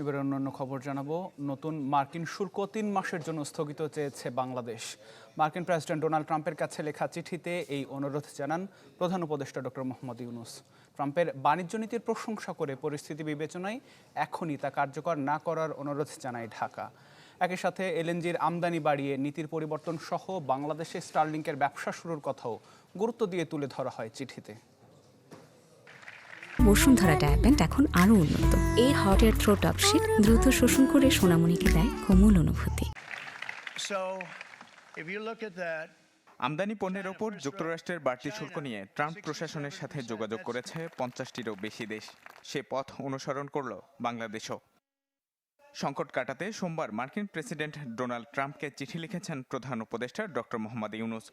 এবার অন্যান্য খবর জানাব। নতুন মার্কিন শুল্ক তিন মাসের জন্য স্থগিত চেয়েছে বাংলাদেশ। মার্কিন প্রেসিডেন্ট ডোনাল্ড ট্রাম্পের কাছে লেখা চিঠিতে এই অনুরোধ জানান প্রধান উপদেষ্টা ডক্টর মোহাম্মদ ইউনুস। ট্রাম্পের বাণিজ্য নীতির প্রশংসা করে পরিস্থিতি বিবেচনায় এখনই তা কার্যকর না করার অনুরোধ জানায় ঢাকা। একই সাথে এলএনজির আমদানি বাড়িয়ে নীতির পরিবর্তন সহ বাংলাদেশে স্টারলিংকের ব্যবসা শুরুর কথাও গুরুত্ব দিয়ে তুলে ধরা হয় চিঠিতে। বসুন্ধরা ডায়াপেন্ট এখন আরও উন্নত। এই হট এয়ার থ্রো টপশিট দ্রুত শোষণ করে সোনামণিকে দেয় কোমল অনুভূতি। আমদানি পণ্যের ওপর যুক্তরাষ্ট্রের বাড়তি শুল্ক নিয়ে ট্রাম্প প্রশাসনের সাথে যোগাযোগ করেছে পঞ্চাশটিরও বেশি দেশ। সে পথ অনুসরণ করল বাংলাদেশও। সংকট কাটাতে সোমবার মার্কিন প্রেসিডেন্ট ডোনাল্ড ট্রাম্পকে চিঠি লিখেছেন প্রধান উপদেষ্টা ডক্টর মোহাম্মদ ইউনুস।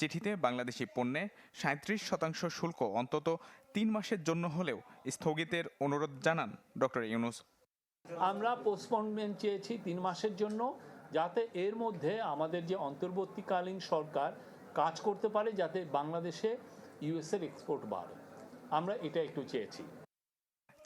চিঠিতে বাংলাদেশি পণ্যে সাঁত্রিশ শতাংশ শুল্ক অন্তত তিন মাসের জন্য হলেও স্থগিতের অনুরোধ জানান ডক্টর ইউনুস। আমরা পোস্টপনমেন্ট চেয়েছি তিন মাসের জন্য যাতে এর মধ্যে আমাদের যে অন্তর্বর্তীকালীন সরকার কাজ করতে পারে যাতে বাংলাদেশে ইউএসের এক্সপোর্ট বাড়ে। আমরা এটা একটু চেয়েছি।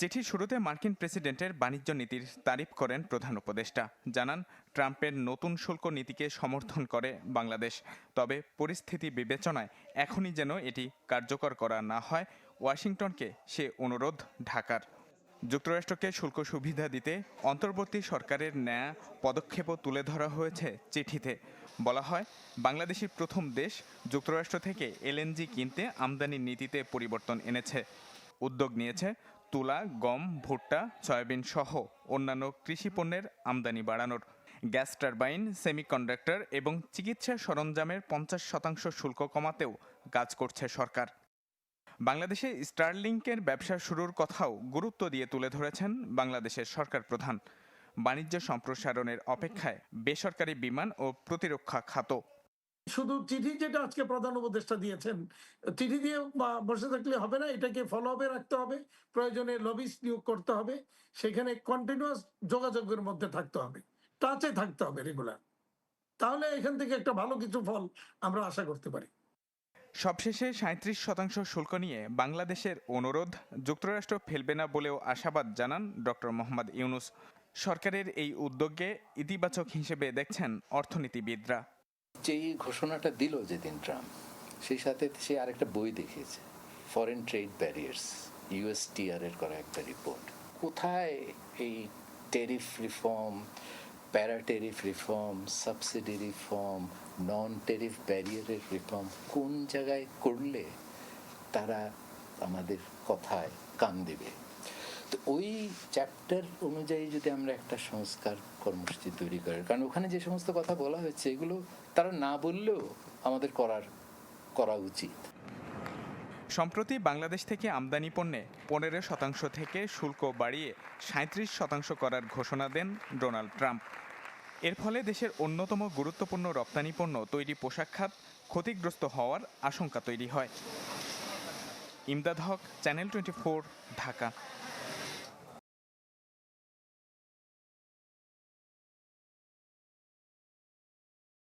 চিঠির শুরুতে মার্কিন প্রেসিডেন্টের বাণিজ্য নীতির তারিফ করেন প্রধান উপদেষ্টা। জানান ট্রাম্পের নতুন শুল্ক নীতিকে সমর্থন করে বাংলাদেশ। তবে পরিস্থিতি বিবেচনায় এখনই যেন এটি কার্যকর করা না হয়। ওয়াশিংটনকে সে অনুরোধ ঢাকার। যুক্তরাষ্ট্রকে শুল্ক সুবিধা দিতে অন্তর্বর্তী সরকারের নেয়া পদক্ষেপও তুলে ধরা হয়েছে চিঠিতে। বলা হয় বাংলাদেশি প্রথম দেশ যুক্তরাষ্ট্র থেকে এলএনজি কিনতে আমদানি নীতিতে পরিবর্তন এনেছে। উদ্যোগ নিয়েছে, তুলা, গম, ভুট্টা, সয়াবিন সহ অন্যান্য কৃষি পণ্যের আমদানি বাড়ানোর। গ্যাস টারবাইন, সেমিকন্ডাক্টর এবং চিকিৎসা সরঞ্জামের পঞ্চাশ শতাংশ শুল্ক কমাতেও কাজ করছে সরকার। বাংলাদেশে স্টারলিংকের ব্যবসা শুরুর কথাও গুরুত্ব দিয়ে তুলে ধরেছেন বাংলাদেশের সরকার প্রধান। বাণিজ্য সম্প্রসারণের অপেক্ষায় বেসরকারি বিমান ও প্রতিরক্ষা খাত। শুধু চিঠি যেটা আজকে প্রধান উপদেষ্টা দিয়েছেন, চিঠি দিয়ে বসে থাকলে হবে না, এটাকে ফলো আপে রাখতে হবে, প্রয়োজনে লবিস নিয়োগ করতে হবে, সেখানে কন্টিনিউয়াস যোগাযোগের মধ্যে থাকতে হবে টাচে থাকতে হবে রেগুলার তাহলে এখান থেকে একটা ভালো কিছু ফল আমরা আশা করতে পারি। সবশেষে সাঁত্রিশ শতাংশ শুল্ক নিয়ে বাংলাদেশের অনুরোধ যুক্তরাষ্ট্র ফেলবে না বলেও আশাবাদ জানান ডক্টর মোহাম্মদ ইউনুস। সরকারের এই উদ্যোগকে ইতিবাচক হিসেবে দেখছেন অর্থনীতিবিদরা। যেই ঘোষণাটা দিল যেদিন ট্রাম্প, সেই সাথে সে আরেকটা বই দেখিয়েছে ফরেন ট্রেড ব্যারিয়ার্স ইউএসটিআর এর করা একটা রিপোর্ট কোথায় এই tariff reform para tariff reform subsidy reform non tariff ব্যারিয়ারের reform কোন জায়গায় করলে তারা আমাদের কথায় কান দেবে? তো ওই চ্যাপ্টার অনুযায়ী যদি আমরা একটা সংস্কার কর্মসূচি তৈরি করি, কারণ ওখানে যে সমস্ত কথা বলা হয়েছে, এগুলো তারা না বললেও আমাদের করার, করা উচিত। সম্প্রতি বাংলাদেশ থেকে আমদানি পণ্যে পনেরো শতাংশ থেকে শুল্ক বাড়িয়ে সাঁত্রিশ শতাংশ করার ঘোষণা দেন ডোনাল্ড ট্রাম্প। এর ফলে দেশের অন্যতম গুরুত্বপূর্ণ রপ্তানি পণ্য তৈরি পোশাক খাত ক্ষতিগ্রস্ত হওয়ার আশঙ্কা তৈরি হয়। Imdad Haque, channel twenty Dhaka.